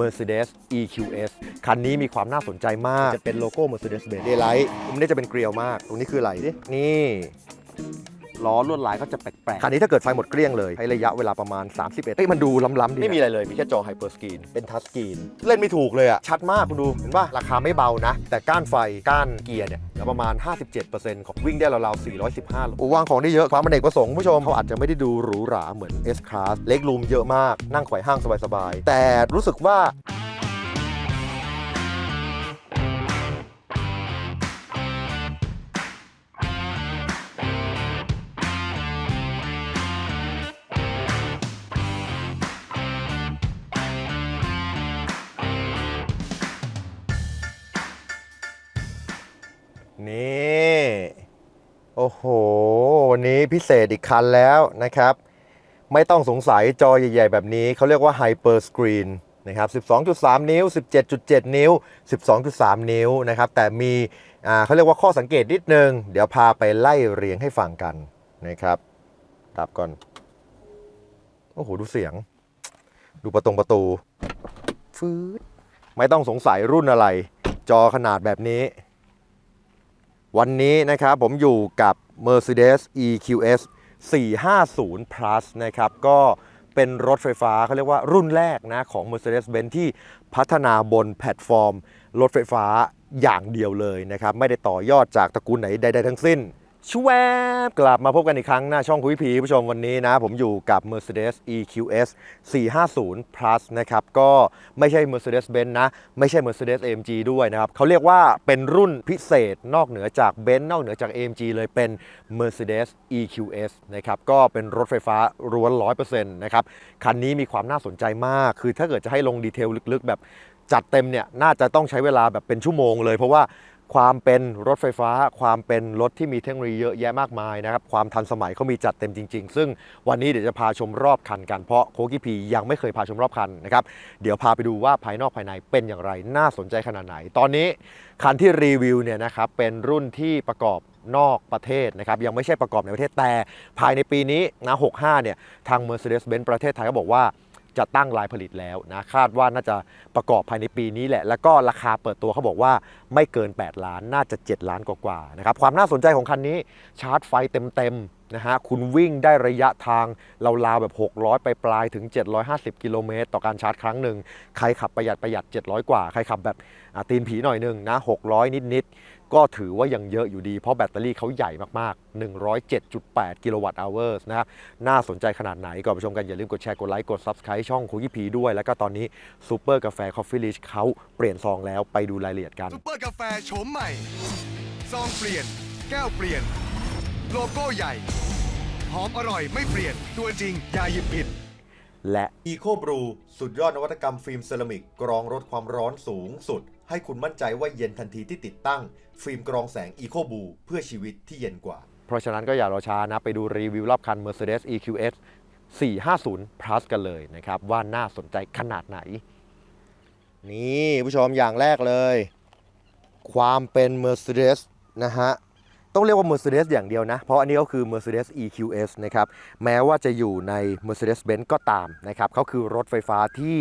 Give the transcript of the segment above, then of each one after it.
Mercedes EQS คันนี้มีความน่าสนใจมาก จะเป็นโลโก้ Mercedes-Benz Daylight ตรงนี้จะเป็นเกลียวมาก ตรงนี้คืออะไรดินี่ ล้อลวดลายก็จะแปลกๆคันนี้ถ้าเกิดไฟหมดเกลี้ยงเลยให้ระยะเวลาประมาณ 31เฮ้ยมันดูล้ำๆดีไม่มีอะไรเลย มีแค่จอไฮเปอร์สกรีน เป็นทัชสกรีน เล่นไม่ถูกเลยอะชัดมากคุณดู เห็นป่ะ ราคาไม่เบานะ แต่ก้านไฟ ก้านเกียร์เนี่ยเหลือประมาณ 57%ของวิ่งได้ราวๆ415โลโอ้วางของได้เยอะ ความเป็นเอกประสงค์คุณผู้ชมเขาอาจจะไม่ได้ดูหรูหราเหมือน S Class เล็กรูมเยอะมาก นั่งไขว่ห้างสบายๆ แต่รู้สึกว่า พิเศษอีกคันแล้วนะครับ ไม่ต้องสงสัยจอใหญ่ ๆ แบบนี้เขาเรียกว่า Hyper Screen นนะครับ 12.3 นิ้ว 17.7 นิ้ว 12.3 นิ้วนะครับ แต่มีเขาเรียกว่าข้อสังเกตนิดนึง เดี๋ยวพาไปไล่เรียงให้ฟังกันนะครับดับก่อน โอ้โห ดูเสียง ดูประตงประตูฟืดไม่ต้องสงสัยรุ่นอะไร จอขนาดแบบนี้ วันนี้นะครับผมอยู่กับ Mercedes EQS 450 Plus นะครับก็เป็นรถไฟฟ้าเขาเรียกว่ารุ่นแรกนะของ Mercedes-Benz ที่พัฒนาบนแพลตฟอร์ม รถไฟฟ้าอย่างเดียวเลยนะครับ ไม่ได้ต่อยอดจากตระกูลไหนใดๆทั้งสิ้น ชวบกลับมาพบกันอีกครั้งหน้าช่องคุยพีผู้ชมวันนี้นะ ผมอยู่กับ Mercedes EQS 450 Plus นะครับ ก็ไม่ใช่ Mercedes-Benz นะ ไม่ใช่ Mercedes AMG ด้วยนะครับเขาเรียกว่าเป็นรุ่นพิเศษนอกเหนือจาก Benz นอกเหนือจาก AMG เลยเป็น Mercedes EQS นะครับก็เป็นรถไฟฟ้าร้วน100%นะครับ คันนี้มีความน่าสนใจมาก คือถ้าเกิดจะให้ลงดีเทลลึกๆ แบบจัดเต็มเนี่ยน่าจะต้องใช้เวลาแบบเป็นชั่วโมงเลยเพราะว่า ความเป็นรถไฟฟ้า ความเป็นรถที่มีเทคโนโลยีเยอะแยะมากมายนะครับ ความทันสมัยเขามีจัดเต็มจริง ๆ ซึ่งวันนี้เดี๋ยวจะพาชมรอบคันกันเพราะโคกิพียังไม่เคยพาชมรอบคันนะครับ เดี๋ยวพาไปดูว่าภายนอกภายในเป็นอย่างไรน่าสนใจขนาดไหน ตอนนี้คันที่รีวิวเนี่ยนะครับเป็นรุ่นที่ประกอบนอกประเทศนะครับยังไม่ใช่ประกอบในประเทศแต่ภายในปีนี้นะ65เนี่ยทาง Mercedes-Benz ประเทศไทยก็บอกว่าจะตั้งลายผลิตแล้วนะคาดว่าน่าจะประกอบภายในปีนี้แหละ แล้วก็ราคาเปิดตัวเขาบอกว่า ไม่เกิน 8 ล้านน่าจะ 7 ล้านกว่าๆนะครับความน่าสนใจของคันนี้ชาร์จไฟเต็มๆนะฮะคุณวิ่งได้ระยะทางราวๆแบบ 600 ไปปลายถึง 750 กิโลเมตรต่อการชาร์จครั้งหนึ่งใครขับประหยัดประหยัด 700 กว่า ใครขับแบบอ่าตีนผีหน่อยหนึงนะ600 นิดๆ ก็ถือว่ายังเยอะอยู่ดี เพราะแบตเตอรี่เขาใหญ่มากๆ 107.8 กิโลวัตต์อเวอร์นะครับน่าสนใจขนาดไหนก่อนไปชมกันอย่าลืมกดแชร์กดไลค์กด Subscribe ช่องคุยพีด้วย แล้วก็ตอนนี้ซูเปอร์กาแฟคอฟฟี่ลิชเขาเปลี่ยนซองแล้วไปดูรายละเอียดกันกาแฟโฉมใหม่ ซองเปลี่ยน แก้วเปลี่ยน โลโก้ใหญ่ หอมอร่อยไม่เปลี่ยน ตัวจริงอย่าหยิบผิด และ Eco Brew สุดยอดนวัตกรรมฟิล์มเซรามิก กรองลดความร้อนสูงสุด ให้คุณมั่นใจว่าเย็นทันทีที่ติดตั้ง ฟิล์มกรองแสง Eco Brew เพื่อชีวิตที่เย็นกว่า เพราะฉะนั้นก็อย่ารอช้านะไปดูรีวิวรอบคัน Mercedes EQS 450 Plus กันเลยนะครับ ว่าน่าสนใจขนาดไหน นี่ผู้ชมอย่างแรกเลย ความเป็น Mercedes นะฮะต้องเรียกว่า Mercedes อย่างเดียวนะ เพราะอันนี้ก็คือ Mercedes EQS นะครับ แม้ว่าจะอยู่ใน Mercedes-Benz ก็ตามนะครับเขาคือรถไฟฟ้าที่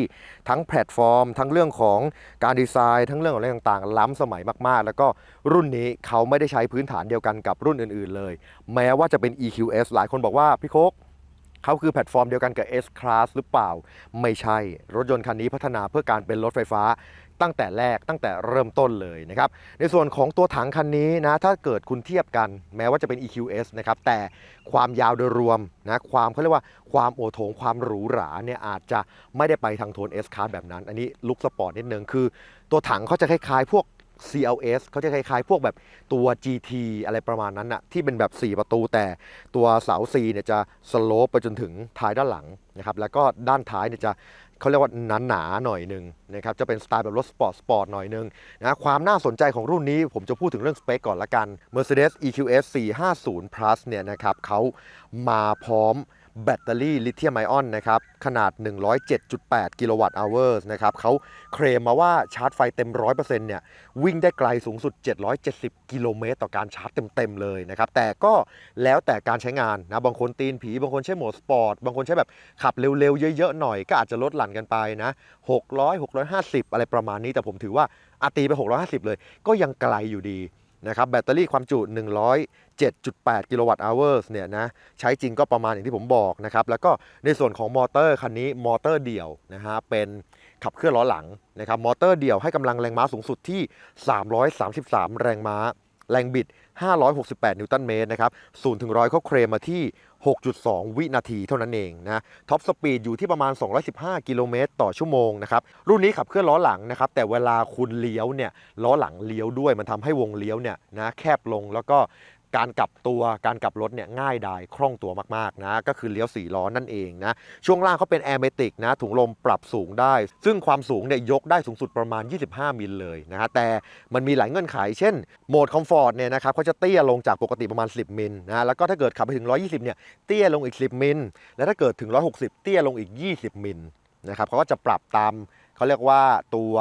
ทั้งแพลตฟอร์ม ทั้งเรื่องของการดีไซน์ ทั้งเรื่องของอะไรต่างๆ ล้ำสมัยมากๆ แล้วก็รุ่นนี้เขาไม่ได้ใช้พื้นฐานเดียวกันกับรุ่นอื่นๆเลย แม้ว่าจะเป็น EQS หลายคนบอกว่าพี่โคก เขาคือแพลตฟอร์มเดียวกันกับ S Class หรือเปล่า ไม่ใช่ รถยนต์คันนี้พัฒนาเพื่อการเป็นรถไฟฟ้าตั้งแต่แรกตั้งแต่เริ่มต้นเลยนะครับ ในส่วนของตัวถังคันนี้นะ ถ้าเกิดคุณเทียบกันแม้ว่าจะเป็น EQS นะครับ แต่ความยาวโดยรวมนะความเขาเรียกว่าความโอโถงความหรูหราเนี่ยอาจจะไม่ได้ไปทางโทน S Class แบบนั้น อันนี้ลุคสปอร์ตนิดนึงคือ ตัวถังเขาจะคล้ายๆ พวก CLS เขาจะคล้ายๆ พวกแบบตัว GT อะไรประมาณนั้นนะที่เป็นแบบ 4 ประตูแต่ตัวเสา C เนี่ยจะสโลปไปจนถึงท้ายด้านหลังนะครับแล้วก็ด้านท้ายเนี่ยจะเขาเรียกว่าหนาๆหน่อยหนึ่งนะครับจะเป็นสไตล์แบบรถสปอร์ตสปอร์ตหน่อยหนึ่งนะความน่าสนใจของรุ่นนี้ผมจะพูดถึงเรื่องสเปคก่อนละกัน Mercedes EQS 450 Plus เนี่ยนะครับเขามาพร้อม แบตเตอรี่ลิเธียมไอออนนะครับขนาด 107.8 กิโลวัตต์อเวอร์นะครับเขาเคลมมาว่าชาร์จไฟเต็ม 100%เนี่ยวิ่งได้ไกลสูงสุด 770 กิโลเมตรต่อการชาร์จเต็ม ๆ เลยนะครับแต่ก็แล้วแต่การใช้งานนะบางคนตีนผี บางคนใช้โหมดสปอร์ต บางคนใช้แบบขับเร็ว ๆ เยอะ ๆ หน่อยก็อาจจะลดหลั่นกันไปนะ600 650 อะไรประมาณนี้แต่ผมถือว่าอาตีไป 650 เลย ก็ยังไกลอยู่ดี นะครับแบตเตอรี่ความจุ 107.8 กิโลวัตต์อเวอร์เนี่ยนะใช้จริงก็ประมาณอย่างที่ผมบอกนะครับแล้วก็ในส่วนของมอเตอร์คันนี้มอเตอร์เดี่ยวนะฮะเป็นขับเคลื่อนล้อหลังนะครับมอเตอร์เดี่ยวให้กำลังแรงม้าสูงสุดที่ 333 แรงม้า แรงบิด 568 นิวตันเมตรนะครับ0ถึง100เขาเคลมมาที่ 6.2 วินาทีเท่านั้นเองนะท็อปสปีดอยู่ที่ประมาณ 215 กิโลเมตรต่อชั่วโมงนะครับรุ่นนี้ขับเคลื่อนล้อหลังนะครับแต่เวลาคุณเลี้ยวเนี่ยล้อหลังเลี้ยวด้วยมันทำให้วงเลี้ยวเนี่ยนะแคบลงแล้วก็ การกลับตัวการกลับรถเนี่ยง่ายดายคล่องตัวมากๆนะก็คือเลี้ยว4ล้อนั่นเองนะช่วงล่างเขาเป็นแอร์เมติกนะถุงลมปรับสูงได้ ซึ่งความสูงเนี่ยยกได้สูงสุดประมาณ 25 มิลเลยนะฮะแต่มันมีหลายเงื่อนไข เช่นโหมดคอมฟอร์ตเนี่ยนะครับเขาจะเตี้ยลงจากปกติประมาณ 10 มิลนะแล้วก็ถ้าเกิดขับไปถึง 120เนี่ยเตี้ยลงอีก 10 มิลแล้วถ้าเกิดถึง 160 เตี้ยลงอีก 20 มิลนะครับเขาก็จะปรับตามเขาเรียกว่าตัว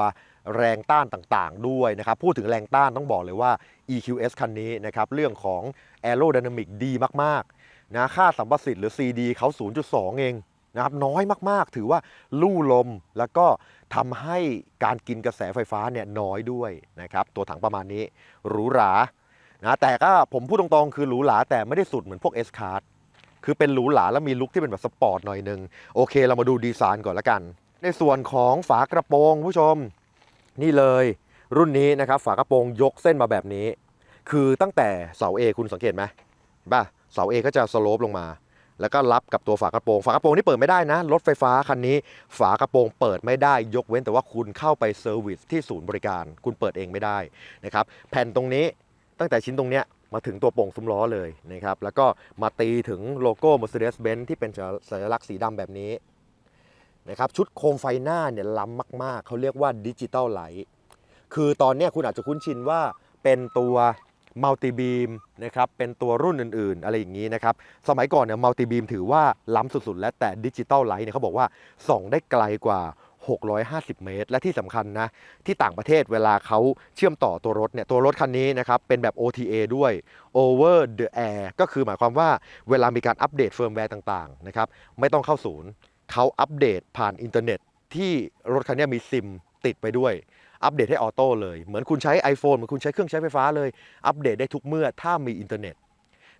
แรงต้านต่างๆ ด้วยนะครับ พูดถึงแรงต้านต้องบอกเลยว่า EQS คันนี้นะครับเรื่องของ Aerodynamic ดีมากๆนะค่าสัมประสิทธิ์หรือ CD เขา 0.2 เองนะครับน้อยมากๆ ถือว่าลู่ลมแล้วก็ทำให้การกินกระแสไฟฟ้าเนี่ยน้อยด้วยนะครับตัวถังประมาณนี้หรูหรานะแต่ก็ผมพูดตรงๆ คือหรูหราแต่ไม่ได้สุดเหมือนพวก S Card คือเป็นหรูหราแล้วมีลุคที่เป็นแบบสปอร์ตหน่อยนึง โอเคเรามาดูดีไซน์ก่อนละกัน ในส่วนของฝากระโปรงผู้ชม นี่เลย รุ่นนี้นะครับฝากระโปรงยกเส้นมาแบบนี้ คือตั้งแต่เสา A คุณสังเกตไหมป่ะเสา A ก็จะสโลปลงมา แล้วก็รับกับตัวฝากระโปรงฝากระโปรงนี่เปิดไม่ได้นะรถไฟฟ้าคันนี้ ฝากระโปรงเปิดไม่ได้ ยกเว้นแต่ว่าคุณเข้าไปเซอร์วิสที่ศูนย์บริการ คุณเปิดเองไม่ได้นะครับแผ่นตรงนี้ตั้งแต่ชิ้นตรงเนี้ยมาถึงตัวโป่งซุ้มล้อเลยนะครับแล้วก็มาตีถึงโลโก้ Mercedes-Benz ที่เป็นสัญลักษณ์สีดำแบบนี้นะครับชุดโคมไฟหน้าเนี่ยล้ำมาก ๆ เขาเรียกว่าดิจิตอลไลท์ คือตอนนี้คุณอาจจะคุ้นชินว่าเป็นตัวมัลติบีมนะครับเป็นตัวรุ่นอื่นๆ อะไรอย่างนี้นะครับ สมัยก่อนเนี่ยมัลติบีมถือว่าล้ำสุดๆ แล้วแต่ดิจิตอลไลท์เนี่ยเขาบอกว่าส่องได้ไกลกว่า 650 เมตร และที่สำคัญนะ ที่ต่างประเทศเวลาเขาเชื่อมต่อตัวรถเนี่ยตัวรถคันนี้นะครับ เป็นแบบ OTA ด้วย Over the Air ก็คือหมายความว่าเวลามีการอัปเดตเฟิร์มแวร์ต่างๆนะครับไม่ต้องเข้าศูนย์เขาอัปเดตผ่านอินเทอร์เน็ตที่รถคันนี้มีซิมติดไปด้วย อัปเดตให้ออโต้เลย เหมือนคุณใช้ iPhone เหมือนคุณใช้เครื่องใช้ไฟฟ้าเลย อัปเดตได้ทุกเมื่อถ้ามีอินเทอร์เน็ต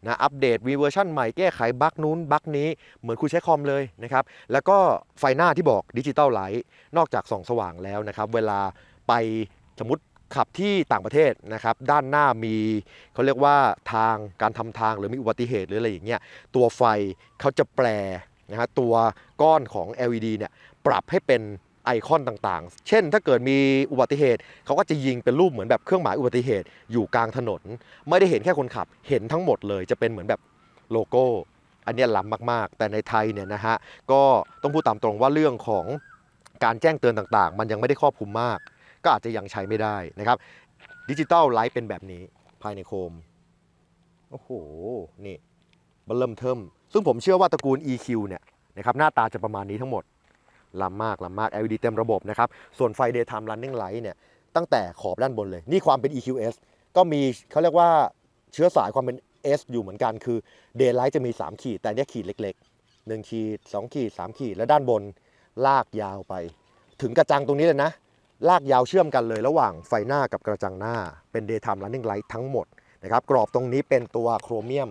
นะอัปเดตมีเวอร์ชันใหม่แก้ไขบั๊กนู้นบั๊กนี้เหมือนคุณใช้คอมเลยนะครับ แล้วก็ไฟหน้าที่บอกดิจิตอลไลท์นอกจากส่องสว่างแล้วนะครับ เวลาไปสมมติขับที่ต่างประเทศนะครับ ด้านหน้ามีเขาเรียกว่าทางการทำทางหรือมีอุบัติเหตุหรืออะไรอย่างเงี้ยตัวไฟเขาจะแปลนะฮะตัวก้อนของ LED เนี่ยปรับให้เป็น ไอคอนต่างๆ เช่น ถ้าเกิดมีอุบัติเหตุเขาก็จะยิงเป็นรูปเหมือนแบบเครื่องหมายอุบัติเหตุอยู่กลางถนน ไม่ได้เห็นแค่คนขับ เห็นทั้งหมดเลยจะเป็นเหมือนแบบโลโก้ อันนี้ล้ำมากๆ แต่ในไทยเนี่ยนะฮะก็ต้องพูดตามตรงว่าเรื่องของการแจ้งเตือนต่างๆ มันยังไม่ได้ครอบคลุมมาก ก็อาจจะยังใช้ไม่ได้นะครับดิจิตอลไลท์เป็นแบบนี้ภายในโคมโอ้โหนี่บัลเริ่มเทิมซึ่งผมเชื่อว่าตระกูล EQ เนี่ยนะครับหน้าตาจะประมาณนี้ทั้งหมด ล้ำมากล้ำมาก LED เต็มระบบนะครับ ส่วนไฟ daytime running light เนี่ยตั้งแต่ขอบด้านบนเลย นี่ความเป็น EQS ก็มีเขาเรียกว่าเชื้อสายความเป็น S อยู่เหมือนกันคือ daylight จะมี 3 ขีด แต่เนี่ยขีดเล็กๆ 1 ขีด 2 ขีด 3 ขีด และด้านบนลากยาวไป ถึงกระจังตรงนี้เลยนะ ลากยาวเชื่อมกันเลยระหว่างไฟหน้ากับกระจังหน้าเป็น daytime running light ทั้งหมดนะครับกรอบตรงนี้เป็นตัวโครเมียม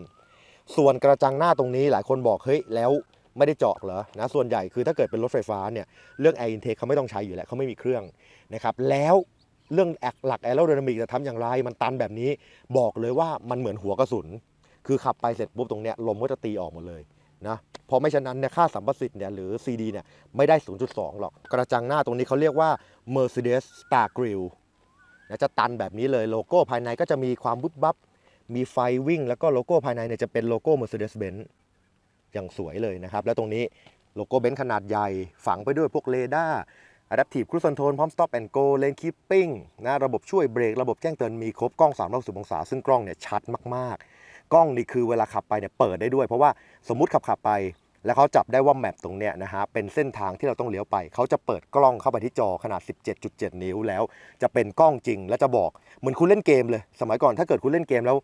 ส่วนกระจังหน้าตรงนี้หลายคนบอกเฮ้ยแล้ว ไม่ได้เจาะเหรอนะส่วนใหญ่คือถ้าเกิดเป็นรถไฟฟ้าเนี่ยเรื่อง air intake เขาไม่ต้องใช้อยู่แล้วเขาไม่มีเครื่องนะครับแล้วเรื่องหลัก aerodynamic จะทำอย่างไร มันตันแบบนี้บอกเลยว่ามันเหมือนหัวกระสุน คือขับไปเสร็จปุ๊บตรงเนี้ยลมก็จะตีออกหมดเลยนะพราะไม่ฉะนั้นเนี่ยค่าสัมประสิทธิ์เนี่ยหรือ CD เนี่ยไม่ได้ 0.2 หรอก กระจังหน้าตรงนี้เขาเรียกว่า Mercedes Star grill นะจะตันแบบนี้เลยโลโก้ภายในก็จะมีความวุบบับ มีไฟวิ่ง แล้วก็โลโก้ภายในเนี่ยจะเป็นโลโก้ Mercedes-Benz อย่างสวยเลยนะครับ แล้วตรงนี้โลโก้เบนซ์ขนาดใหญ่ ฝังไปด้วยพวกเรดาร์ Adaptive Cruise Control พร้อม Stop and Go Lane Keeping นะระบบช่วยเบรก ระบบแจ้งเตือนมีครบกล้อง360องศา ซึ่งกล้องเนี่ยชัดมากๆ กล้องนี่คือเวลาขับไปเนี่ยเปิดได้ด้วย เพราะว่าสมมติขับขับไป แล้วเขาจับได้ว่าแมปตรงเนี้ยนะฮะเป็นเส้นทางที่เราต้องเลี้ยวไป เขาจะเปิดกล้องเข้าไปที่จอขนาด 17.7 นิ้วแล้ว จะเป็นกล้องจริงและจะบอกเหมือนคุณเล่นเกมเลย สมัยก่อนถ้าเกิดคุณเล่นเกมแล้ว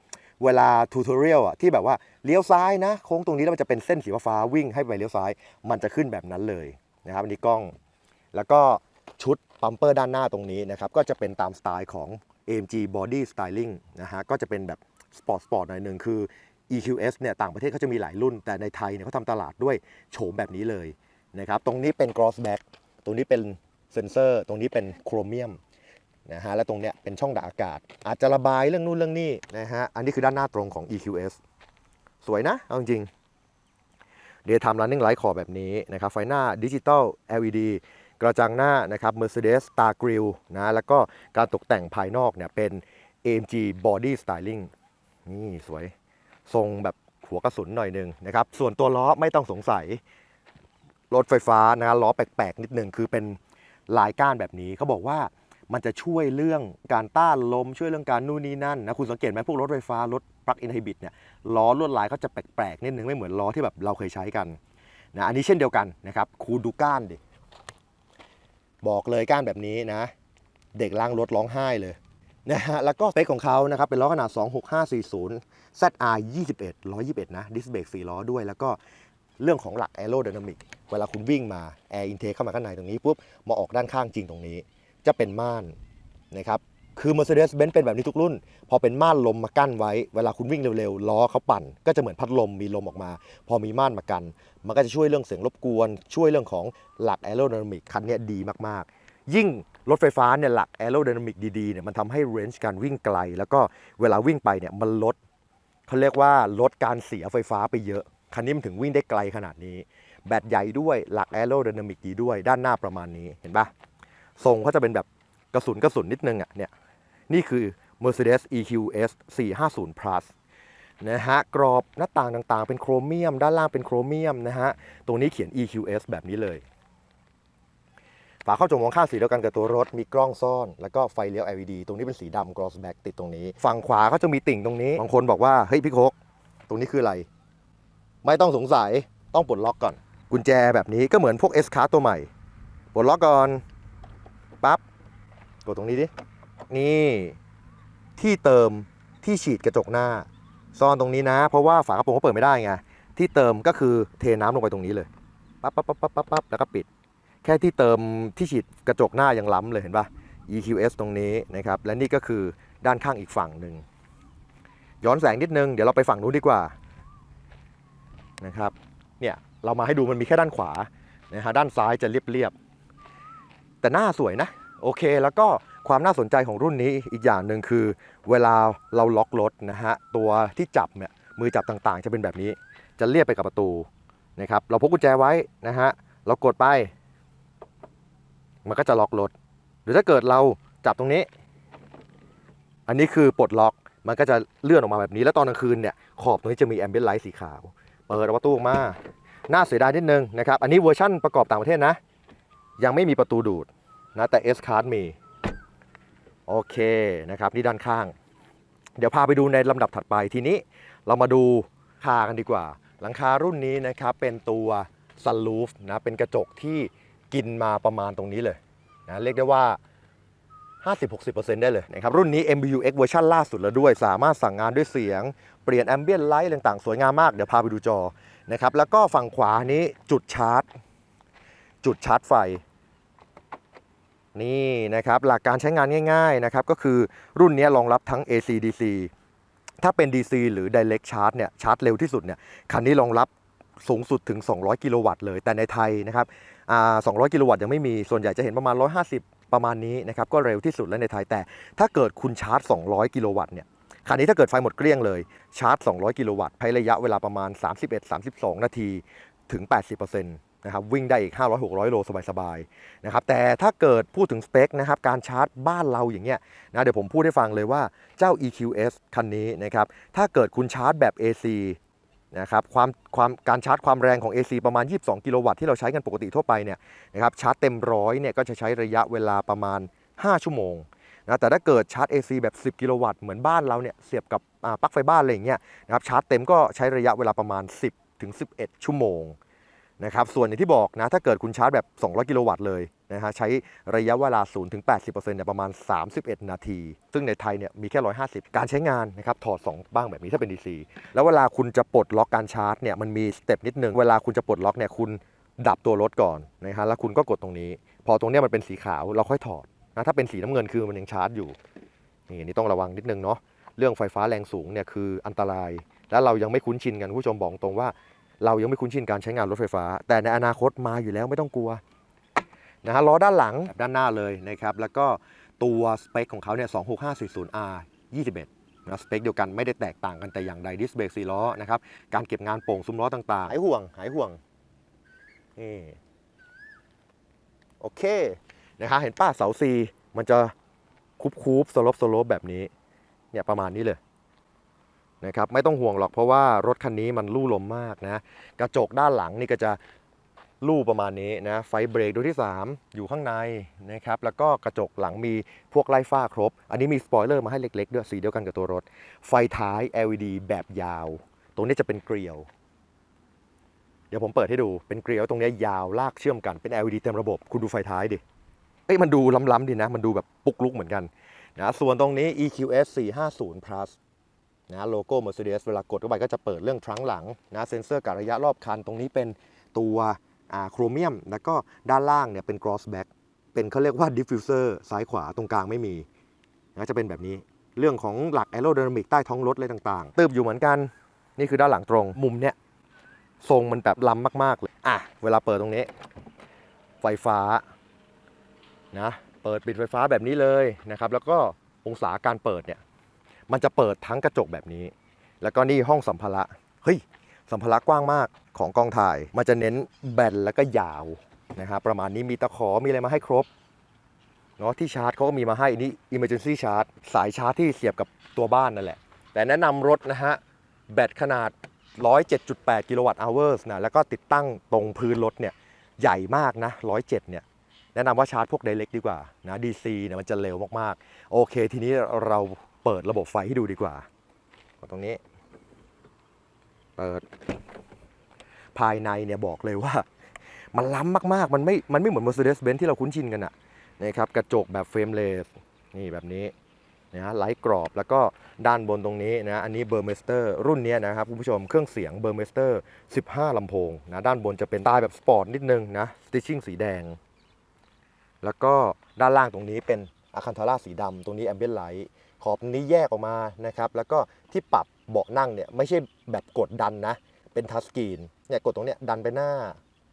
เวลาทูตอเรียลอะที่แบบว่าเลี้ยวซ้ายนะโค้งตรงนี้แล้วมันจะเป็นเส้นสีฟ้าวิ่งให้ไปเลี้ยวซ้าย มันจะขึ้นแบบนั้นเลยนะครับอันนี้กล้องแล้วก็ชุดปัมเปอร์ด้านหน้าตรงนี้นะครับก็จะเป็นตามสไตล์ของ AMG Body Styling นะฮะก็จะเป็นแบบสปอร์ตสปอร์ตหน่อยหนึ่งคือ EQS เนี่ยต่างประเทศเขาจะมีหลายรุ่น แต่ในไทยเนี่ยเขาทำตลาดด้วยโฉมแบบนี้เลยนะครับตรงนี้เป็น cross back ตรงนี้เป็นเซนเซอร์ ตรงนี้เป็นโครเมียม นะฮะและตรงเนี้ยเป็นช่องดักอากาศ อาจจะระบายเรื่องนู่นเรื่องนี้นะฮะอันนี้คือด้านหน้าตรงของ EQS สวยนะเอาจริงๆ Daytime Running Light ขอบแบบนี้นะครับไฟหน้าดิจิตอล LED กระจังหน้านะครับ Mercedes Star grill นะแล้วก็การตกแต่งภายนอกเนี่ยเป็น AMG Body Styling นี่สวยทรงแบบหัวกระสุนหน่อยหนึ่งนะครับ ส่วนตัวล้อไม่ต้องสงสัย รถไฟฟ้านะล้อแปลกๆ นิดหนึ่งคือเป็นลายก้านแบบนี้เขาบอกว่า มันจะช่วยเรื่องการต้านลม ช่วยเรื่องการนู่นนี่นั่นนะคุณสังเกตไหมพวกรถไฟฟ้ารถ plug-in hybrid เนี่ยล้อลวดลายเขาจะแปลกๆนิดนึงไม่เหมือนล้อที่แบบเราเคยใช้กันนะอันนี้เช่นเดียวกันนะครับคูดูก้านดิบอกเลยก้านแบบนี้นะ เด็กล้างรถร้องไห้เลยนะฮะแล้วก็สเปคของเขานะครับเป็นล้อขนาด 26540 ZR 21 121 นะดิสเบรก4ล้อด้วย แล้วก็เรื่องของหลัก Aerodynamic เวลาคุณวิ่งมา Air Intake เข้ามาข้างในตรงนี้ปุ๊บมาออกด้านข้างจริงตรงนี้ จะเป็นม่านนะครับคือ Mercedes-Benz เป็นแบบนี้ทุกรุ่น พอเป็นม่านลมมากั้นไว้ เวลาคุณวิ่งเร็วๆ ล้อเขาปั่น ก็จะเหมือนพัดลมมีลมออกมา พอมีม่านมากัน มันก็จะช่วยเรื่องเสียงรบกวน ช่วยเรื่องของหลัก Aerodynamic คันนี้ดีมากๆ ยิ่งรถไฟฟ้าเนี่ยหลัก Aerodynamic ดีๆเนี่ยมันทำให้ range การวิ่งไกล แล้วก็เวลาวิ่งไปเนี่ยมันลดเขาเรียกว่าลดการเสียไฟฟ้าไปเยอะ คันนี้มันถึงวิ่งได้ไกลขนาดนี้ แบตใหญ่ด้วยหลัก Aerodynamic ดีด้วยด้านหน้าประมาณนี้เห็นปะ ทรงเขาจะเป็นแบบกระสุนกระสุนนิดนึงอะเนี่ยนี่คือ Mercedes EQS 450 Plus นะฮะกรอบหน้าต่างต่างๆ เป็นโครเมียม ด้านล่างเป็นโครเมียมนะฮะตรงนี้เขียน EQS แบบนี้เลยฝาเข้าจมองข้างสีเดียวกันกับตัวรถมีกล้องซ่อน แล้วก็ไฟเลี้ยว LED ตรงนี้เป็นสีดำ Gloss Back ติดตรงนี้ ฝั่งขวาก็จะมีติ่งตรงนี้ บางคนบอกว่า เฮ้ยพี่โคกตรงนี้คืออะไร ไม่ต้องสงสัยต้องปลดล็อกก่อน กุญแจแบบนี้ก็เหมือนพวก s car ตัวใหม่ ปลดล็อกก่อน ปั๊บกดตรงนี้ดิ นี่ ที่เติมที่ฉีดกระจกหน้า ซ่อนตรงนี้นะ เพราะว่าฝากระโปรงเขาเปิดไม่ได้ไง ที่เติมก็คือเทน้ำลงไปตรงนี้เลย ปั๊บปั๊บปั๊บปั๊บปั๊บปั๊บแล้วก็ปิด แค่ที่เติมที่ฉีดกระจกหน้ายังล้ำเลยเห็นปะ EQS ตรงนี้นะครับ และนี่ก็คือด้านข้างอีกฝั่งหนึ่ง ย้อนแสงนิดนึง เดี๋ยวเราไปฝั่งนู้นดีกว่า นะครับ เนี่ย เรามาให้ดูมันมีแค่ด้านขวานะฮะ ด้านซ้ายจะเรียบ แต่หน้าสวยนะ โอเค แล้วก็ความน่าสนใจของรุ่นนี้อีกอย่างหนึ่งคือ เวลาเราล็อกรถนะฮะตัวที่จับเนี่ยมือจับต่างๆ จะเป็นแบบนี้ จะเรียบไปกับประตูนะครับเราพกกุญแจไว้นะฮะเรากดไป มันก็จะล็อกรถ หรือถ้าเกิดเราจับตรงนี้ อันนี้คือปลดล็อกมันก็จะเลื่อนออกมาแบบนี้แล้วตอนกลางคืนเนี่ยขอบตรงนี้จะมีแอมเบียนไลท์สีขาว เปิดประตูออกมาน่าเสียดายนิดนึงนะครับอันนี้เวอร์ชั่นประกอบต่างประเทศนะ ยังไม่มีประตูดูดนะแต่ S Card มี โอเคนะครับนี่ด้านข้าง เดี๋ยวพาไปดูในลำดับถัดไปทีนี้เรามาดูคากันดีกว่า หลังคารุ่นนี้นะครับเป็นตัวซันลูฟนะเป็นกระจกที่กินมาประมาณตรงนี้เลยนะเรียกได้ว่า50-60%ได้เลยนะครับรุ่นนี้ MBUX เวอร์ชันล่าสุดแล้วด้วย สามารถสั่งงานด้วยเสียง เปลี่ยนแอมเบียนไลท์ต่างๆ สวยงามมาก เดี๋ยวพาไปดูจอนะครับแล้วก็ฝั่งขวานี้จุดชาร์จ จุดชาร์จไฟ นี่นะครับหลักการใช้งานง่ายๆนะครับก็คือรุ่นนี้รองรับทั้ง AC DC ถ้าเป็น DC หรือ Direct Charge เนี่ยชาร์จเร็วที่สุดเนี่ยคันนี้รองรับสูงสุดถึง 200 กิโลวัตต์เลย แต่ในไทยนะครับ200 กิโลวัตต์ยังไม่มีส่วนใหญ่จะเห็นประมาณ 150 ประมาณนี้นะครับก็เร็วที่สุดแล้วในไทยแต่ถ้าเกิดคุณชาร์จ 200 กิโลวัตต์เนี่ยคันนี้ถ้าเกิดไฟหมดเกลี้ยงเลยชาร์จ 200 กิโลวัตต์ใช้ระยะเวลาประมาณ 31-32 นาทีถึง 80% นะครับวิ่งได้อีก 500-600 โลสบายๆนะครับแต่ถ้าเกิดพูดถึงสเปคนะครับการชาร์จบ้านเราอย่างเงี้ยนะเดี๋ยวผมพูดให้ฟังเลยว่าเจ้า EQS คันนี้นะครับถ้าเกิดคุณชาร์จแบบ AC นะครับความความการชาร์จความแรงของ AC ประมาณ 22 กิโลวัตต์ที่เราใช้กันปกติทั่วไปเนี่ยนะครับชาร์จเต็มร้อยเนี่ยก็จะใช้ระยะเวลาประมาณ 5 ชั่วโมงนะแต่ถ้าเกิดชาร์จ AC แบบ 10 กิโลวัตต์เหมือนบ้านเราเนี่ยเสียบกับปลั๊กไฟบ้านอะไรอย่างเงี้ยนะครับชาร์จเต็มก็ใช้ระยะเวลาประมาณ 10ถึง11 ชั่วโมง นะครับส่วนอย่างที่บอกนะถ้าเกิดคุณชาร์จแบบ 200 กิโลวัตต์เลยนะฮะใช้ระยะเวลา 0 ถึง 80%เนี่ยประมาณ 31 นาที ซึ่งในไทยเนี่ยมีแค่ 150 การใช้งานนะครับถอด 2 บ้างแบบนี้ถ้าเป็น DC แล้วเวลาคุณจะปลดล็อกการชาร์จเนี่ยมันมีสเต็ปนิดนึง เวลาคุณจะปลดล็อกเนี่ยคุณดับตัวรถก่อนนะฮะแล้วคุณก็กดตรงนี้ พอตรงเนี้ยมันเป็นสีขาวเราค่อยถอดนะถ้าเป็นสีน้ำเงินคือมันยังชาร์จอยู่นี่นนี้ต้องระวังนิดนึงเนาะเรื่องไฟฟ้าแรงสูงเนี่ยคืออันตราย และเรายังไม่คุ้นชินกันผู้ชมบอกตรงว่า เรายังไม่คุ้นชินการใช้งานรถไฟฟ้า แต่ในอนาคตมาอยู่แล้วไม่ต้องกลัวนะฮะล้อด้านหลังด้านหน้าเลยนะครับแล้วก็ตัวสเปคของเขาเนี่ย 26540R 21นะสเปคเดียวกันไม่ได้แตกต่างกันแต่อย่างใดดิสเบรก4ล้อนะครับการเก็บงานโป่งซุ้มล้อต่างๆ หายห่วง หายห่วงนี่โอเคนะฮะเห็นป้าเสาซีมันจะคุบคูบสลบสลบแบบนี้เนี่ยประมาณนี้เลย นะครับไม่ต้องห่วงหรอกเพราะว่ารถคันนี้มันลู่ลมมากนะกระจกด้านหลังนี่ก็จะลู่ประมาณนี้นะไฟเบรกดวที่ 3 อยู่ข้างในนะครับแล้วก็กระจกหลังมีพวกไล่ฝ้าครบ อันนี้มีสปอยเลอร์มาให้เล็กๆด้วยสีเดียวกันกับตัวรถ ไฟท้าย LED แบบยาว ตรงนี้จะเป็นเกลียว เดี๋ยวผมเปิดให้ดูเป็นเกลียวตรงนี้ยาวลากเชื่อมกันเป็น LED เต็มระบบ คุณดูไฟท้ายดิเอ้ยมันดูล้ำๆดีนะ มันดูแบบปุกลุกเหมือนกันนะส่วนตรงนี้ EQS 450 plus นะโลโก้ Mercedes เวลากดเข้าไปก็จะเปิดเรื่องทรังหลังนะเซ็นเซอร์การระยะรอบคัน ตรงนี้เป็นตัวโครเมียม แล้วก็ด้านล่างเนี่ยเป็น cross back เป็นเขาเรียกว่า diffuser ซ้ายขวาตรงกลางไม่มีนะจะเป็นแบบนี้เรื่องของหลัก aerodynamic ใต้ท้องรถอะไรต่างๆ ตืบอยู่เหมือนกัน นี่คือด้านหลังตรงมุมเนี้ยทรงมันแบบล้ำมาก ๆ เลย อะ เวลาเปิดตรงนี้ ไฟฟ้านะเปิดปิดไฟฟ้าแบบนี้เลยนะครับ แล้วก็องศาการเปิดเนี่ย มันจะเปิดทั้งกระจกแบบนี้ แล้วก็นี่ห้องสัมภาระเฮ้ยสัมภาระกว้างมากของกองถ่าย มันจะเน้นแบนแล้วก็ยาวนะครับประมาณนี้มีตะขอมีอะไรมาให้ครบเนาะที่ชาร์จเขาก็มีมาให้อันนี้ emergency charge สายชาร์จที่เสียบกับตัวบ้านนั่นแหละ แต่แนะนำรถนะฮะ แบตขนาด 107.8 กิโลวัตต์ hours นะแล้วก็ติดตั้งตรงพื้นรถเนี่ย ใหญ่มากนะ 107 เนี่ย แนะนำว่าชาร์จพวก direct ดีกว่านะ DC เนี่ยมันจะเร็วมากๆ โอเค ทีนี้เรา เปิดระบบไฟให้ดูดีกว่าตรงนี้ เปิด ภายในเนี่ยบอกเลยว่า มันล้ำมากๆ มันไม่ มันไม่เหมือน Mercedes-Benz ที่เราคุ้นชินกันอะนะครับ กระจกแบบเฟรมเลส นี่แบบนี้นะฮะไลท์กรอบแล้วก็ด้านบนตรงนี้นะ อันนี้เบอร์เมสเตอร์รุ่นเนี้ยนะครับคุณผู้ชมเครื่องเสียงเบอร์เมสเตอร์ 15 ลำโพงนะด้านบนจะเป็นใต้แบบสปอร์ตนิดนึงนะสติชชิ่งสีแดง แล้วก็ด้านล่างตรงนี้เป็นอะคันทาร่าสีดำตรงนี้แอมเบียนไลท์ ขอบนี้แยกออกมานะครับ แล้วก็ที่ปรับเบาะนั่งเนี่ยไม่ใช่แบบกดดันนะ เป็นทัชสกรีนเนี่ยกดตรงเนี้ยดันไปหน้า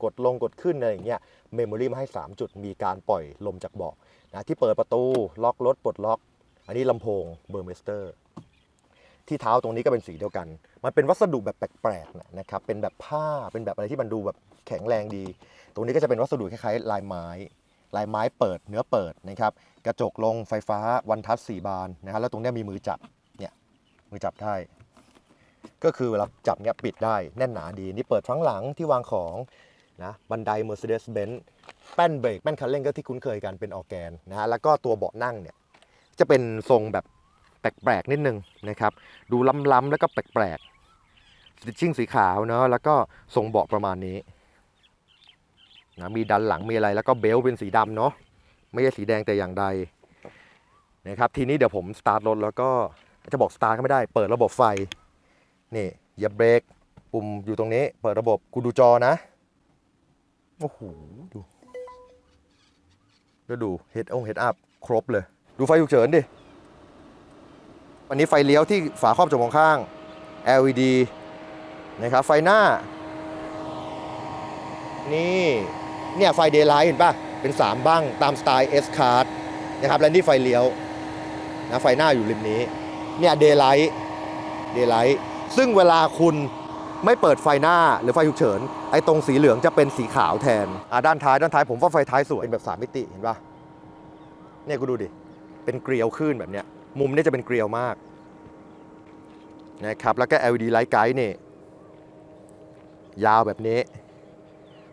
กดลงกดขึ้นอะไรอย่างเงี้ยเมมโมรี่มาให้ 3 จุดมีการปล่อยลมจากเบาะนะที่เปิดประตูล็อกรถปลดล็อก อันนี้ลำโพงเบอร์เมสเตอร์ที่เท้าตรงนี้ก็เป็นสีเดียวกัน มันเป็นวัสดุแบบแปลกๆนะครับ เป็นแบบผ้า เป็นแบบอะไรที่มันดูแบบแข็งแรงดี ตรงนี้ก็จะเป็นวัสดุคล้ายๆลายไม้ ลายไม้เปิดเนื้อเปิดนะครับ กระจกลงไฟฟ้าวันทัชสี่บานนะฮะแล้วตรงนี้มีมือจับเนี่ยมือจับได้ ก็คือเวลาจับเนี้ยปิดได้แน่นหนาดี นี่เปิดทั้งหลังที่วางของนะบันได Mercedes-Benz แป้นเบรกแป้นคันเร่งก็ที่คุ้นเคยกันเป็นออแกนนะฮะแล้วก็ตัวเบาะนั่งเนี่ยจะเป็นทรงแบบแปลกๆนิดนึงนะครับ ดูล้ำๆแล้วก็แปลกๆสติชชิ่งสีขาวเนาะแล้วก็ทรงเบาะประมาณนี้นะมีดันหลังมีอะไรแล้วก็เบลเป็นสีดำเนาะ ไม่ใช่สีแดงแต่อย่างใดนะครับทีนี้เดี๋ยวผมสตาร์ทรถแล้วก็จะบอกสตาร์ทก็ไม่ได้ เปิดระบบไฟนี่เหยียบเบรกปุ่มอยู่ตรงนี้ เปิดระบบกูดูจอนะโอ้โหดูแล้วดูเฮดองเฮดอัพครบเลย ดูไฟฉุกเฉินดิอันนี้ไฟเลี้ยวที่ฝาครอบจมูกข้าง LED นะครับไฟหน้า นี่ เนี่ยไฟเดย์ไลท์เห็นป่ะ เป็น 3 บ้างตามสไตล์ S Card นะครับและนี่ไฟเลี้ยวนะไฟหน้าอยู่ริมนี้เนี่ยเดย์ไลท์เดย์ไลท์ซึ่งเวลาคุณไม่เปิดไฟหน้าหรือไฟฉุกเฉิน ไอ้ตรงสีเหลืองจะเป็นสีขาวแทนอ่าด้านท้ายด้านท้ายผมว่าไฟท้ายสวยเป็นแบบ 3 มิติเห็นป่ะเนี่ยกูดูดิ เป็นเกลียวขึ้นแบบเนี้ยมุมนี่ยจะเป็นเกลียวมากนะครับแล้วก็ LED light guide นี่ยาวแบบนี้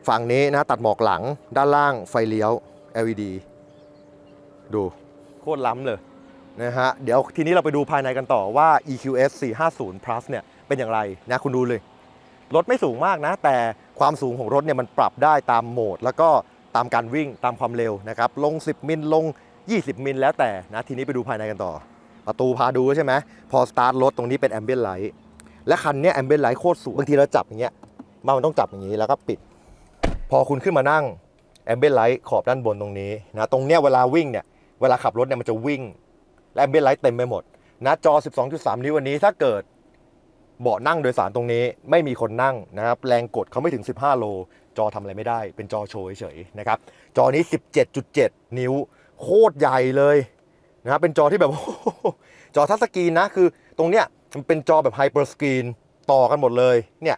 ฝั่งนี้นะตัดหมอกหลังด้านล่างไฟเลี้ยว LED ดูโคตรล้ำเลยนะฮะเดี๋ยวทีนี้เราไปดูภายในกันต่อว่า EQS 450 plus เนี่ยเป็นอย่างไรนะคุณดูเลย รถไม่สูงมากนะ แต่ความสูงของรถเนี่ยมันปรับได้ตามโหมด แล้วก็ตามการวิ่งตามความเร็วนะครับลง 10 มิลลง 20 มิลแล้วแต่นะทีนี้ไปดูภายในกันต่อ ประตูพาดูใช่ไหมพอสตาร์ทรถตรงนี้เป็นแอมเบียนไลท์และคันเนี้แอมเบียนไลท์โคตรสูงบางทีเราจับอย่างเงี้ยมามันต้องจับอย่างนี้แล้วก็ปิดพ อคุณขึ้นมานั่งแอมเบียนไลท์ขอบด้านบนตรงนี้นะตรงเนี้ยเวลาวิ่งเนี่ยเวลาขับรถเนี่ยมันจะวิ่ง และแอมเบียนไลท์เต็มไปหมดนะจอ 12.3 นิ้ววันนี้ถ้าเกิดเบาะนั่งโดยสารตรงนี้ไม่มีคนนั่งนะครับแรงกดเขาไม่ถึง 15 โล จอทำอะไรไม่ได้ เป็นจอโชว์เฉยๆนะครับจอนี้ 17.7 นิ้ว โคตรใหญ่เลยนะครับเป็นจอที่แบบจอทัชสกรีนนะคือตรงเนี้ยมันเป็นจอแบบไฮเปอร์สกรีนต่อกันหมดเลยเนี่ย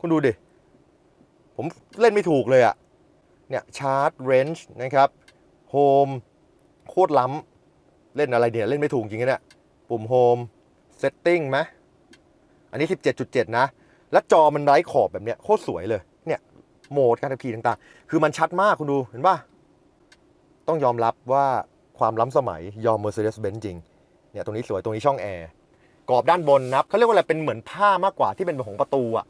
คุณดูดิ ผมเล่นไม่ถูกเลยอะเนี่ยชาร์จเรนจ์นะครับโฮมโคตรล้ำเล่นอะไรเนี่ย เล่นไม่ถูกจริงๆเนี่ยปุ่มโฮมเซตติ้งไหมอันนี้ 17.7 นะ และจอมันไร้ขอบแบบเนี้ยโคตรสวยเลย เนี่ยโหมดการขับขี่ต่างๆ คือมันชัดมากคุณดูเห็นป่ะ ต้องยอมรับว่าความล้ำสมัยยอม Mercedes-Benz จริง เนี่ยตรงนี้สวยตรงนี้ช่องแอร์กรอบด้านบนนะเขาเรียกว่าอะไรเป็นเหมือนผ้ามากกว่าที่เป็นของประตูอะ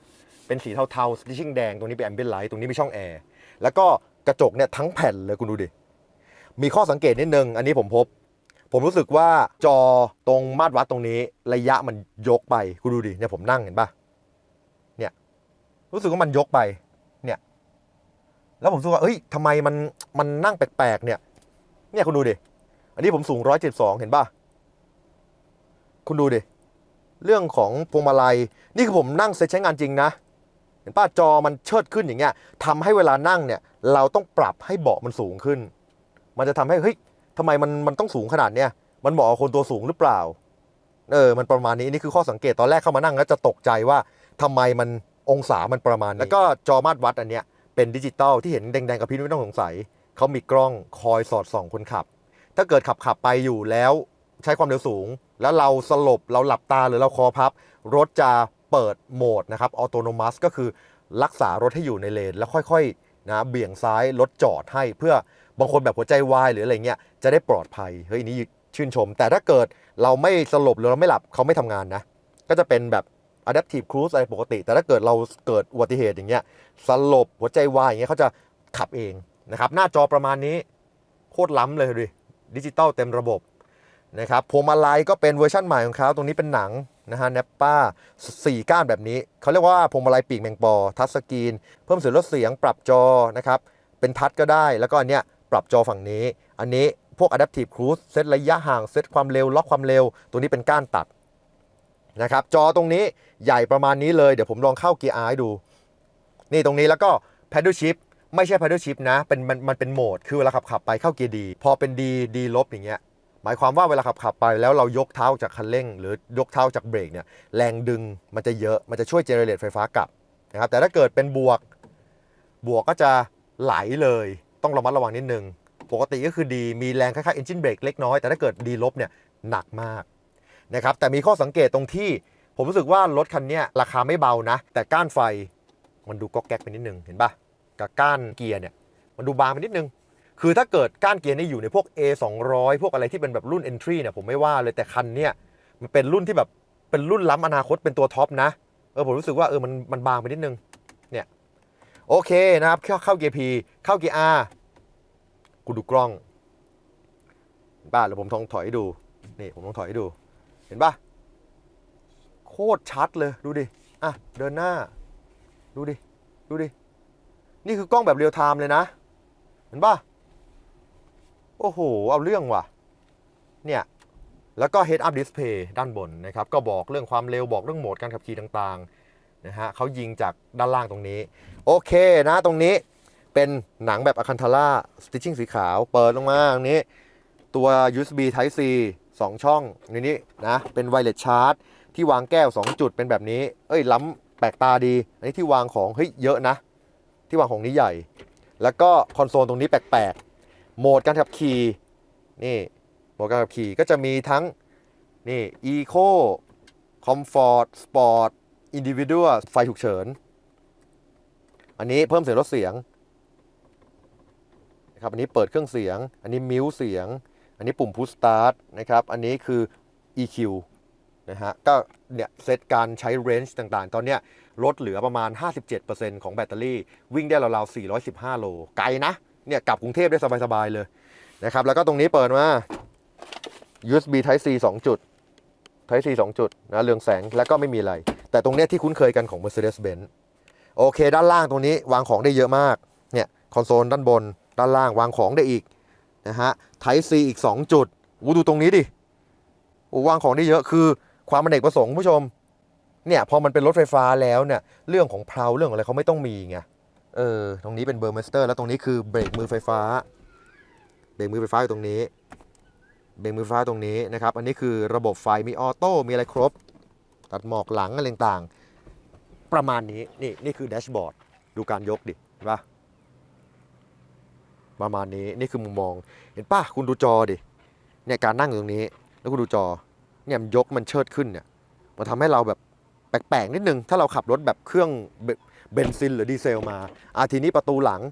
เป็นสีเทาๆสติชิ่งแดงตรงนี้เป็นแอมเบียนไลท์ตรงนี้เป็นช่องแอร์แล้วก็กระจกเนี่ยทั้งแผ่นเลยคุณดูดิ มีข้อสังเกตนิดนึง อันนี้ผมพบ ผมรู้สึกว่าจอตรงมาตรวัดตรงนี้ ระยะมันยกไปคุณดูดิเนี่ยผมนั่งเห็นปะเนี่ยรู้สึกว่ามันยกไปเนี่ย แล้วผมรู้สึกว่าเอ้ยทำไมมันมันนั่งแปลกๆเนี่ย เนี่ยคุณดูดิอันนี้ผมสูงร้อยเจ็ดสองเห็นปะคุณดูดิเรื่องของพวงมาลัยนี่คือผมนั่งเซตใช้งานจริงนะ ป้าจอมันเชิดขึ้นอย่างเงี้ยทำให้เวลานั่งเนี่ย เราต้องปรับให้เบาะมันสูงขึ้น มันจะทำให้เฮ้ยทำไมมันมันต้องสูงขนาดเนี้ยมันเหมาะกับคนตัวสูงหรือเปล่า เออ มันประมาณนี้นี่คือข้อสังเกตตอนแรกเข้ามานั่งแล้วจะตกใจว่าทำไมมันองศามันประมาณนี้แล้วก็จอมาตรวัดอันเนี้ยเป็นดิจิตอลที่เห็นแดงๆกับพี่ไม่ต้องสงสัยเขามีกล้องคอยสอดส่องคนขับ ถ้าเกิดขับขับไปอยู่แล้วใช้ความเร็วสูง แล้วเราสลบเราหลับตาหรือเราคอพับ รถจะ เปิดโหมดนะครับออโตโนมัสก็คือรักษารถให้อยู่ในเลน แล้วค่อยๆนะเบี่ยงซ้ายรถจอดให้เพื่อบางคนแบบหัวใจวายหรืออะไรเงี้ยจะได้ปลอดภัยเฮ้ยนี่ชื่นชม แต่ถ้าเกิดเราไม่สลบหรือเราไม่หลับเขาไม่ทำงานนะ ก็จะเป็นแบบ adaptive cruise อะไรปกติ แต่ถ้าเกิดเราเกิดอุบัติเหตุอย่างเงี้ยสลบหัวใจวายอย่างเงี้ยเขาจะขับเองนะครับหน้าจอประมาณนี้โคตรล้ำเลยดิดิจิตอลเต็มระบบ นะครับพวงมาลัยก็เป็นเวอร์ชั่นใหม่ของเขาตรงนี้เป็นหนังนะฮะเนปป้าสี่ก้านแบบนี้ เขาเรียกว่าพวงมาลัยปีกแมงปอ ทัชสกรีน เพิ่มเสียงลดเสียงปรับจอนะครับ เป็นทัชก็ได้ แล้วก็อันเนี้ยปรับจอฝั่งนี้ อันนี้พวก adaptive cruise เซตระยะห่าง เซตความเร็ว ล็อกความเร็ว ตัวนี้เป็นก้านตัดนะครับ จอตรงนี้ใหญ่ประมาณนี้เลย เดี๋ยวผมลองเข้าเกียร์ R ให้ดู นี่ตรงนี้แล้วก็ paddle shift ไม่ใช่ paddle shift นะ เป็นมันมันเป็นโหมด คือเวลาขับขับไปเข้าเกียร์ดี พอเป็นดีดีลบอย่างเงี้ย หมายความว่าเวลาขับขับไปแล้วเรายกเท้าจากคันเร่ง หรือยกเท้าจากเบรกเนี่ยแรงดึงมันจะเยอะมันจะช่วยเจเนเรตไฟฟ้ากลับนะครับแต่ถ้าเกิดเป็นบวกบวกก็จะไหลเลยต้องระมัดระวังนิดนึง ปกติก็คือดีมีแรงคล้ายๆ engine brake เล็กน้อย แต่ถ้าเกิดดีลบเนี่ยหนักมากนะครับแต่มีข้อสังเกตตรงที่ ผมรู้สึกว่ารถคันนี้ราคาไม่เบานะ แต่ก้านไฟมันดูก๊อกแก๊กไปนิดนึงเห็นปะกับก้านเกียร์เนี่ยมันดูบางไปนิดนึง คือถ้าเกิดก้านเกียร์นี่อยู่ในพวก A 2 0 0พวกอะไรที่เป็นแบบรุ่น entry เนี่ยผมไม่ว่าเลยแต่คันเนี้ยมันเป็นรุ่นที่แบบเป็นรุ่นล้ำอนาคตเป็นตัวท็อปนะเออผมรู้สึกว่าเออมันมันบางไปนิดนึงเนี่ยโอเคนะครับเข้าเข้าเกียร์ P เข้าเกียร์ R กูดูกล้องเห็นป่ะเดี๋ยวผมทองถอยให้ดูนี่ผมต้องถอยให้ดูเห็นป่ะโคตรชัดเลยดูดิอะเดินหน้า ดูดิ ดูดิ นี่คือกล้องแบบเรียลไทม์เลยนะ เห็นป่ะ โอ้โห เอาเรื่องว่ะ เนี่ย แล้วก็ head up display ด้านบนนะครับ ก็บอกเรื่องความเร็วบอกเรื่องโหมดการขับขี่ต่างๆนะฮะเขายิงจากด้านล่างตรงนี้ โอเคนะตรงนี้เป็นหนังแบบอะคันทาร่าสติชชิ่งสีขาว เปิดลงมาตรงนี้ ตัว USB Type C 2 ช่องในนี้นะ เป็นไวเลสชาร์จที่วางแก้ว 2 จุดเป็นแบบนี้ เอ้ยล้ำแปลกตาดี อันนี้ที่วางของ เฮ้ย เยอะนะ ที่วางของนี้ใหญ่ แล้วก็คอนโซลตรงนี้แปลกๆ โหมดการขับขี่นี่โหมดการขับขี่ก็จะมีทั้งนี่ Eco Comfort Sport Individual ไฟฉุกเฉิน อันนี้เพิ่มเสียงลดเสียงนะครับอันนี้เปิดเครื่องเสียง อันนี้มิวเสียง อันนี้ปุ่ม push start นะครับอันนี้คือ EQ นะฮะก็เนี่ยเซตการใช้ range ต่างๆ ตอนเนี้ยลดเหลือประมาณ 57%ของแบตเตอรี่ วิ่งได้ราวๆ415 โล ไกลนะ เนี่ยกลับกรุงเทพได้สบายๆเลยนะครับ แล้วก็ตรงนี้เปิดมา USB Type C 2 จุด Type C 2 จุดนะเรืองแสงแล้วก็ไม่มีอะไร แต่ตรงเนี้ยที่คุ้นเคยกันของ Mercedes-Benz โอเค ด้านล่างตรงนี้วางของได้เยอะมากเนี่ยคอนโซลด้านบน ด้านล่างวางของได้อีกนะฮะ Type C อีก 2 จุดวูดูตรงนี้ดิอ้วางของได้เยอะคือความอเนกประสงค์ผู้ชมเนี่ยพอมันเป็นรถไฟฟ้าแล้วเนี่ยเรื่องของเพลาเรื่องอะไรเขาไม่ต้องมีไง เออ ตรงนี้เป็นเบอร์เมสเตอร์ แล้วตรงนี้คือเบรกมือไฟฟ้า เบรกมือไฟฟ้าอยู่ตรงนี้ เบรกมือไฟฟ้าตรงนี้นะครับ อันนี้คือระบบไฟมีออโต้ มีอะไรครบ ตัดหมอกหลังอะไรต่างๆ ประมาณนี้ นี่ นี่คือแดชบอร์ด ดูการยกดิเห็นปะประมาณนี้ นี่คือมุมมอง เห็นปะคุณดูจอดิ เนี่ยการนั่งอยู่ตรงนี้ แล้วคุณดูจอ เนี่ยมันยกมันเชิดขึ้นเนี่ย มันทำให้เราแบบแปลกๆนิดนึง ถ้าเราขับรถแบบเครื่อง เบนซินหรือดีเซลมาอาทีนี้ประตูหลัง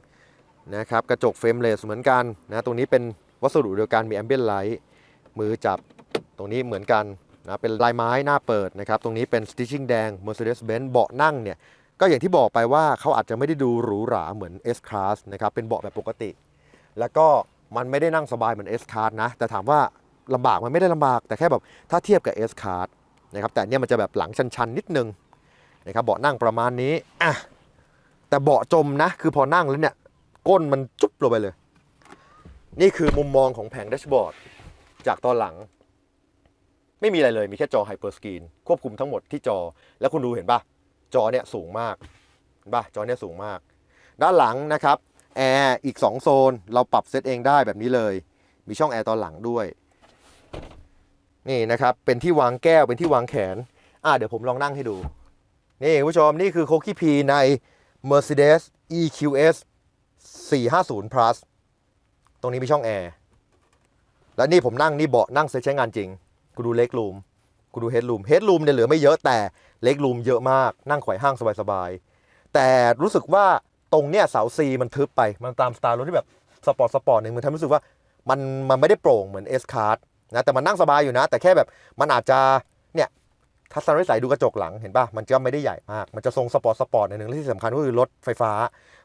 นะครับกระจกเฟรมเลสเหมือนกันนะตรงนี้เป็นวัสดุเดียวกันมีแอมเบียนไลท์มือจับตรงนี้เหมือนกันนะเป็นลายไม้หน้าเปิดนะครับตรงนี้เป็น stitching แดง Mercedes-Benz เบาะนั่งเนี่ยก็อย่างที่บอกไปว่าเขาอาจจะไม่ได้ดูหรูหราเหมือน S Class นะครับเป็นเบาะแบบปกติ แล้วก็มันไม่ได้นั่งสบายเหมือน S Class นะแต่ถามว่าลำบากมันไม่ได้ลำบาก แต่แค่แบบถ้าเทียบกับ S Class นะครับแต่เนี่ยมันจะแบบหลังชันๆนิดนึง นะครับเบาะนั่งประมาณนี้อะแต่เบาะจมนะ คือพอนั่งแล้วเนี่ย ก้นมันจุ๊บลงไปเลย นี่คือมุมมองของแผงแดชบอร์ดจากตอนหลัง ไม่มีอะไรเลยมีแค่จอไฮเปอร์สกรีนควบคุมทั้งหมดที่จอแล้วคุณดูเห็นปะจอเนี่ยสูงมากเห็นปะจอเนี่ยสูงมาก ด้านหลังนะครับแอร์อีก 2 โซน เราปรับเซตเองได้แบบนี้เลย มีช่องแอร์ตอนหลังด้วย นี่นะครับ เป็นที่วางแก้วเป็นที่วางแขน อ่าเดี๋ยวผมลองนั่งให้ดู นี่คุณผู้ชมนี่คือโคกี้พีใน Mercedes EQS 450 plus ตรงนี้มีช่องแอร์และนี่ผมนั่งนี่เบาะนั่งใช้งานจริง กูดูเล็กรูมกูดูเฮดรูมเฮดรูมเนี่ยเหลือไม่เยอะแต่เล็กรูมเยอะมากนั่งไขว่ห้างสบายๆ แต่รู้สึกว่าตรงเนี้ยเสาซีมันทึบไปมันตามสไตล์รถที่แบบสปอร์ตสปอร์ตหนึ่งมันทำรู้สึกว่ามันมันไม่ได้โปร่งเหมือน S Card นะแต่มันนั่งสบายอยู่นะ แต่แค่แบบมันอาจจะ ทัศนวิสัยดูกระจกหลังเห็นป่ะ มันก็ไม่ได้ใหญ่มาก มันจะทรงสปอร์ตสปอร์ตในหนึ่งและที่สำคัญก็คือรถไฟฟ้า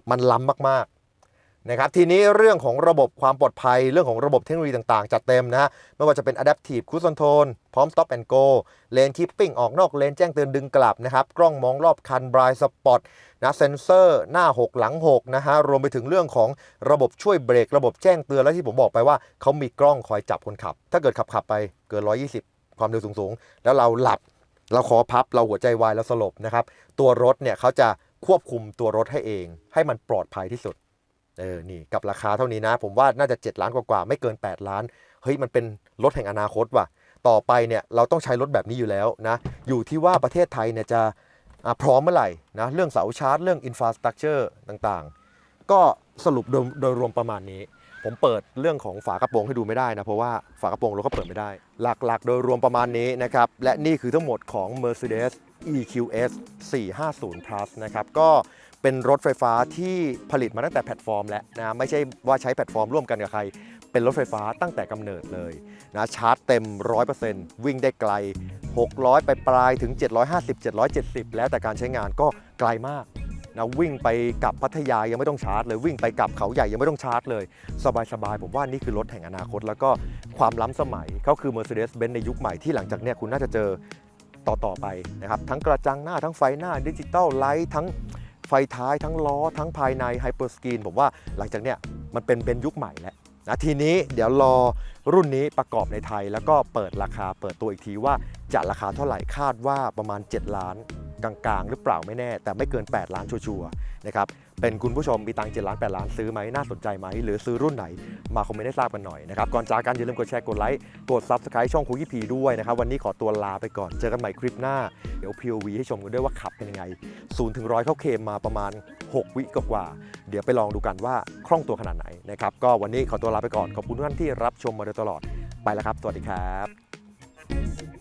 มันล้ำมากๆนะครับทีนี้เรื่องของระบบความปลอดภัยเรื่องของระบบเทคโนโลยีต่างๆ จัดเต็มนะฮะไม่ว่าจะเป็น Adaptive Cruise Control พร้อม Stop and Go เลนคีปปิ้งออกนอกเลนแจ้งเตือนดึงกลับนะครับกล้องมองรอบคันบรายสปอตนะเซนเซอร์หน้า 6 หลัง6นะฮะรวมไปถึงเรื่องของระบบช่วยเบรก ระบบแจ้งเตือนและที่ผมบอกไปว่าเขามีกล้องคอยจับคนขับ ถ้าเกิดขับขับไปเกิน 120 ความเร็วสูงๆแล้วเราหลับ เราคอพับเราหัวใจวายแล้วสลบนะครับ ตัวรถเนี่ยเขาจะควบคุมตัวรถให้เอง ให้มันปลอดภัยที่สุดเออนี่กับราคาเท่านี้นะ ผมว่าน่าจะ 7 ล้านกว่าๆไม่เกิน 8 ล้านเฮ้ยมันเป็นรถแห่งอนาคตว่ะต่อไปเนี่ยเราต้องใช้รถแบบนี้อยู่แล้วนะอยู่ที่ว่าประเทศไทยเนี่ยจะะพร้อมเมื่อไหร่นะเรื่องเสาชาร์จเรื่องอินฟราสตรักเจอร์ต่างๆ ก็สรุปโดยโดยรวมประมาณนี้ ผมเปิดเรื่องของฝากระโปรงให้ดูไม่ได้นะ เพราะว่าฝากระโปรงรถก็เปิดไม่ได้ หลักๆ โดยรวมประมาณนี้นะครับ และนี่คือทั้งหมดของ Mercedes EQS 450 plus นะครับก็เป็นรถไฟฟ้าที่ผลิตมาตั้งแต่แพลตฟอร์มแล้วนะไม่ใช่ว่าใช้แพลตฟอร์มร่วมกันกับใคร เป็นรถไฟฟ้าตั้งแต่กำเนิดเลยนะชาร์จเต็ม 100%วิ่งได้ไกล 600 ไปปลายถึง 750 770 แล้วแต่การใช้งานก็ไกลมาก นะวิ่งไปกลับพัทยายังไม่ต้องชาร์จเลยวิ่งไปกลับเขาใหญ่ยังไม่ต้องชาร์จเลย สบายๆ ผมว่านี่คือรถแห่งอนาคต แล้วก็ความล้ำสมัยเขาคือ Mercedes-Benz ในยุคใหม่ที่หลังจากเนี้ยคุณน่าจะเจอต่อๆไปนะครับทั้งกระจังหน้าทั้งไฟหน้าดิจิตอลไลท์ทั้งไฟท้ายทั้งล้อ ทั้งภายในไฮเปอร์สกรีนผมว่าหลังจากเนี้ยมันเป็นเบนยุคใหม่แล้วนะทีนี้เดี๋ยวรอรุ่นนี้ประกอบในไทย แล้วก็เปิดราคาเปิดตัวอีกทีว่าจะราคาเท่าไหร่คาดว่าประมาณ 7 ล้าน กลางๆ หรือเปล่าไม่แน่ แต่ไม่เกิน 8 ล้านชัวร์ๆนะครับเป็นคุณผู้ชมมีตังค์7ล้าน8ล้านซื้อไหมน่าสนใจไหม หรือซื้อรุ่นไหนมาคอมเมนต์ให้ทราบกันหน่อยนะครับก่อนจากกันอย่าลืมกดแชร์กดไลค์กด Subscribe ช่องคุกี้พีด้วยนะครับวันนี้ขอตัวลาไปก่อนเจอกันใหม่คลิปหน้า เดี๋ยว POV ให้ชมกันด้วยว่าขับเป็นยังไง0ูนย์ถึงร้อยเข้าเคมมาประมาณ 6 วิกว่าเดี๋ยวไปลองดูกันว่าคล่องตัวขนาดไหนนะครับก็วันนี้ขอตัวลาไปก่อนขอบคุณทุกท่านที่รับชมมาโดยตลอดไปแล้วครับ สวัสดีครับ